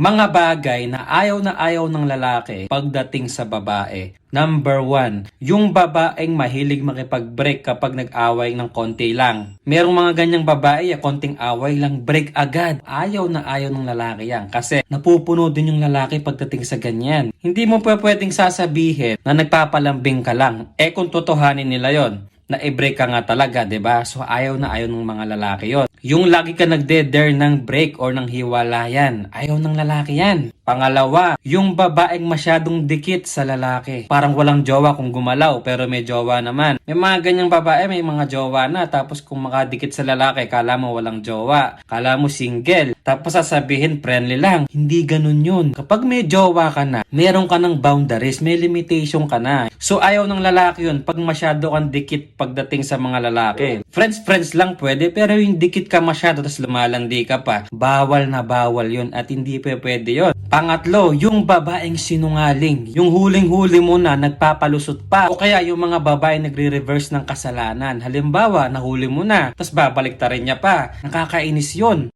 Mga bagay na ayaw na ayaw ng lalaki pagdating sa babae. Number one, yung babaeng mahilig makipag-break kapag nag-away ng konti lang. Merong mga ganyang babae, ya konting away lang, break agad. Ayaw na ayaw ng lalaki yan. Kasi napupuno din yung lalaki pagdating sa ganyan. Hindi mo pa pwedeng sasabihin na nagpapalambing ka lang. Eh kung totohanin nila yon na i-break ka nga talaga, 'di ba? So ayaw na ayaw ng mga lalaki 'yon. Yung lagi ka nagde-dare ng break or ng hiwalayan, ayaw ng lalaki 'yan. Pangalawa, yung babaeng masyadong dikit sa lalaki. Parang walang jowa kung gumalaw pero may jowa naman. May mga ganyang babae, may mga jowa na tapos kung makadikit sa lalaki, kala mo walang jowa, kala mo single. Tapos sasabihin friendly lang. Hindi ganun yun. Kapag may jowa ka na, meron ka ng boundaries, may limitation ka na. So ayaw ng lalaki yun pag masyado kang dikit pagdating sa mga lalaki. Friends, friends lang pwede pero yung dikit ka masyado tapos lumalandi ka pa, bawal na bawal yun at hindi pa pwede yun. Pangatlo, yung babaeng sinungaling. Yung huling-huli mo na nagpapalusot pa. O kaya yung mga babae nagre-reverse ng kasalanan. Halimbawa, nahuli mo na, tapos babalik ta rin niya pa. Nakakainis yun.